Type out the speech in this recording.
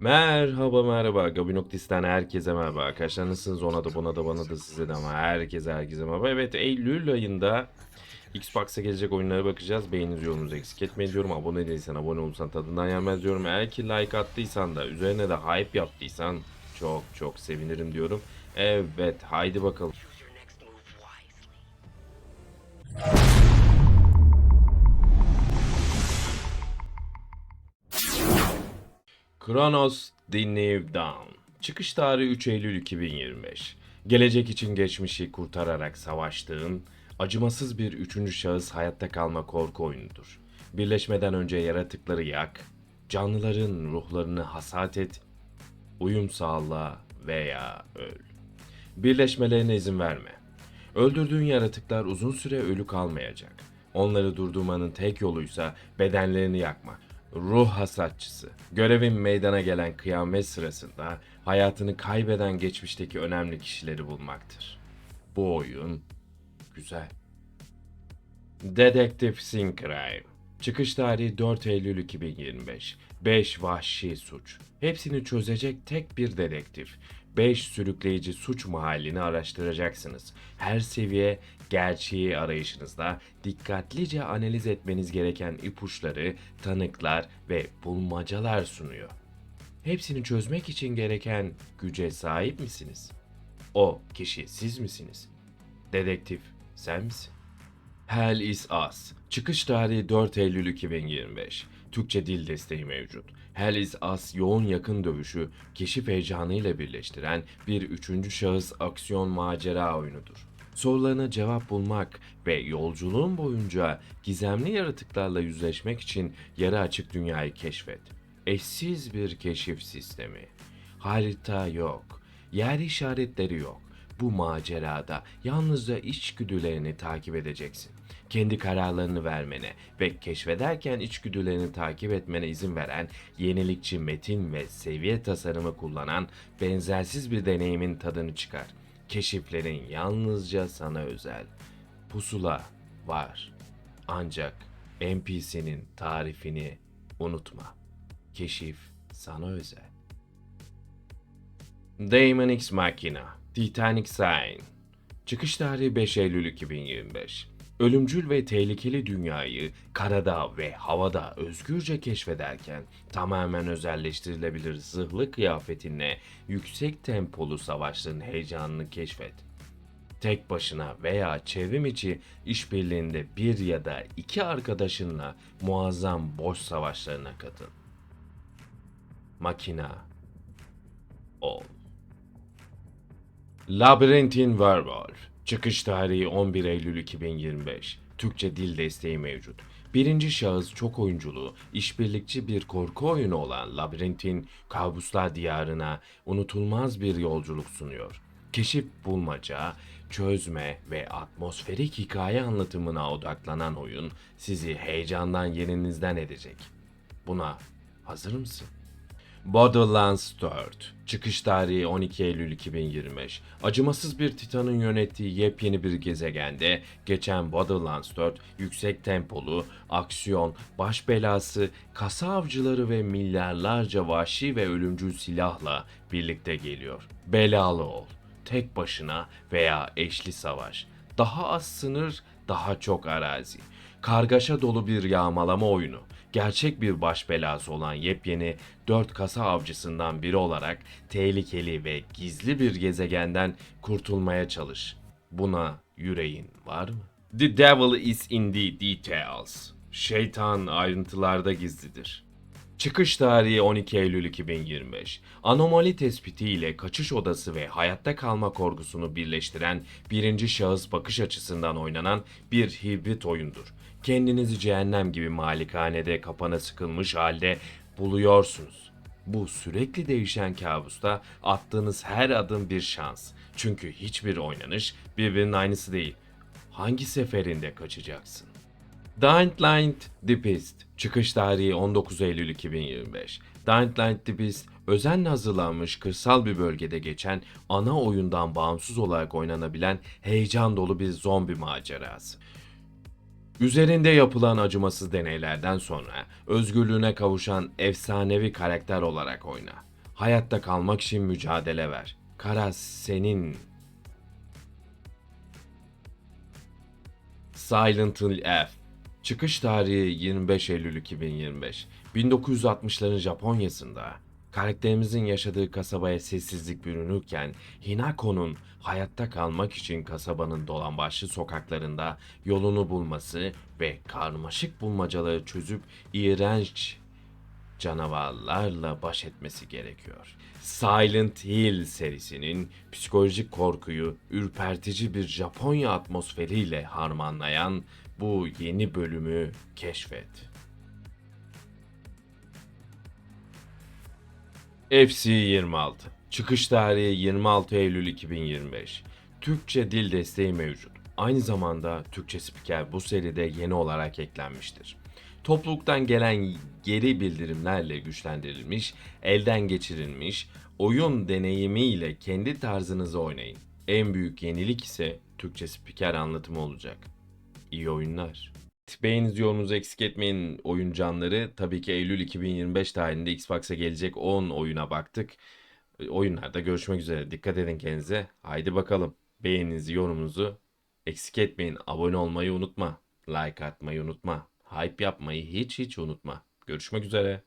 Merhaba merhaba. Gabinoktis'ten herkese merhaba arkadaşlar. Nasılsınız? Ona da buna da bana da size de ama herkese herkese merhaba. Evet Eylül ayında Xbox'a gelecek oyunlara bakacağız. Beğeniniz yorumunuzu eksik etmeyin diyorum. Abone değilsen abone olursan tadından yenmez diyorum. Eğer ki like attıysan da üzerine de hype yaptıysan çok çok sevinirim diyorum. Evet haydi bakalım Kronos The New Dawn. Çıkış tarihi 3 Eylül 2025. Gelecek için geçmişi kurtararak savaştığın, acımasız bir üçüncü şahıs hayatta kalma korku oyunudur. Birleşmeden önce yaratıkları yak, canlıların ruhlarını hasat et, uyum sağla veya öl. Birleşmelerine izin verme. Öldürdüğün yaratıklar uzun süre ölü kalmayacak. Onları durdurmanın tek yoluysa bedenlerini yakmak. Ruh hasatçısı. Görevin meydana gelen kıyamet sırasında hayatını kaybeden geçmişteki önemli kişileri bulmaktır. Bu oyun güzel. Detective Crime. Çıkış tarihi 4 Eylül 2025. 5 vahşi suç. Hepsini çözecek tek bir dedektif. 5 sürükleyici suç mahallini araştıracaksınız. Her seviye gerçeği arayışınızda dikkatlice analiz etmeniz gereken ipuçları, tanıklar ve bulmacalar sunuyor. Hepsini çözmek için gereken güce sahip misiniz? O kişi siz misiniz? Dedektif sen misin? Hell is Us. Çıkış tarihi 4 Eylül 2025. Türkçe dil desteği mevcut. Hell is Us yoğun yakın dövüşü keşif heyecanıyla birleştiren bir üçüncü şahıs aksiyon macera oyunudur. Sorularına cevap bulmak ve yolculuğun boyunca gizemli yaratıklarla yüzleşmek için yarı açık dünyayı keşfet. Eşsiz bir keşif sistemi. Harita yok. Yer işaretleri yok. Bu macerada yalnızca içgüdülerini takip edeceksin. Kendi kararlarını vermene ve keşfederken içgüdülerini takip etmene izin veren yenilikçi metin ve seviye tasarımı kullanan benzersiz bir deneyimin tadını çıkar. Keşiflerin yalnızca sana özel. Pusula var. Ancak NPC'nin tarifini unutma. Keşif sana özel. Damon X Machina, Titanic Sign. Çıkış tarihi 5 Eylül 2025. Ölümcül ve tehlikeli dünyayı karada ve havada özgürce keşfederken tamamen özelleştirilebilir zırhlı kıyafetinle yüksek tempolu savaşların heyecanını keşfet. Tek başına veya çevrim içi işbirliğinde bir ya da iki arkadaşınla muazzam boş savaşlarına katıl. Makina ol. Labyrinthine Werewolf. Çıkış tarihi 11 Eylül 2025. Türkçe dil desteği mevcut. Birinci şahıs çok oyunculu, işbirlikçi bir korku oyunu olan Labyrinthine, kabuslar diyarına unutulmaz bir yolculuk sunuyor. Keşif bulmaca, çözme ve atmosferik hikaye anlatımına odaklanan oyun sizi heyecandan yerinizden edecek. Buna hazır mısın? Borderlands 4. Çıkış tarihi 12 Eylül 2025. Acımasız bir titanın yönettiği yepyeni bir gezegende geçen Borderlands 4 yüksek tempolu, aksiyon, baş belası, kasa avcıları ve milyarlarca vahşi ve ölümcül silahla birlikte geliyor. Belalı ol. Tek başına veya eşli savaş. Daha az sınır, daha çok arazi. Kargaşa dolu bir yağmalama oyunu gerçek bir baş belası olan yepyeni 4 kasa avcısından biri olarak tehlikeli ve gizli bir gezegenden kurtulmaya çalış. Buna yüreğin var mı? The devil is in the details. Şeytan ayrıntılarda gizlidir. Çıkış tarihi 12 Eylül 2025. Anomali tespiti ile kaçış odası ve hayatta kalma korkusunu birleştiren birinci şahıs bakış açısından oynanan bir hibrit oyundur. Kendinizi cehennem gibi malikanede kapana sıkılmış halde buluyorsunuz. Bu sürekli değişen kabusta attığınız her adım bir şans. Çünkü hiçbir oynanış birbirinin aynısı değil. Hangi seferinde kaçacaksın? Dying Light The Beast Çıkış tarihi 19 Eylül 2025. Dying Light The Beast özenle hazırlanmış kırsal bir bölgede geçen ana oyundan bağımsız olarak oynanabilen heyecan dolu bir zombi macerası. Üzerinde yapılan acımasız deneylerden sonra özgürlüğüne kavuşan efsanevi karakter olarak oyna. Hayatta kalmak için mücadele ver. Karas senin. Silent Hill F Çıkış tarihi 25 Eylül 2025. 1960'ların Japonya'sında karakterimizin yaşadığı kasabaya sessizlik bürünürken Hinako'nun hayatta kalmak için kasabanın dolambaçlı sokaklarında yolunu bulması ve karmaşık bulmacaları çözüp iğrenç canavarlarla baş etmesi gerekiyor. Silent Hill serisinin psikolojik korkuyu ürpertici bir Japonya atmosferiyle harmanlayan bu yeni bölümü keşfet. FC26 Çıkış tarihi 26 Eylül 2025 Türkçe dil desteği mevcut. Aynı zamanda Türkçe spiker bu seride yeni olarak eklenmiştir. Topluluktan gelen geri bildirimlerle güçlendirilmiş, elden geçirilmiş, oyun deneyimiyle kendi tarzınızı oynayın. En büyük yenilik ise Türkçe spiker anlatımı olacak. İyi oyunlar. Beğeninizi yorumunuzu eksik etmeyin oyun canları. Tabii ki Eylül 2025 tarihinde Xbox'a gelecek 10 oyuna baktık. E, Oyunlarda görüşmek üzere. Dikkat edin kendinize. Haydi bakalım. Beğeninizi yorumunuzu eksik etmeyin. Abone olmayı unutma. Like atmayı unutma. Hype yapmayı hiç hiç unutma. Görüşmek üzere.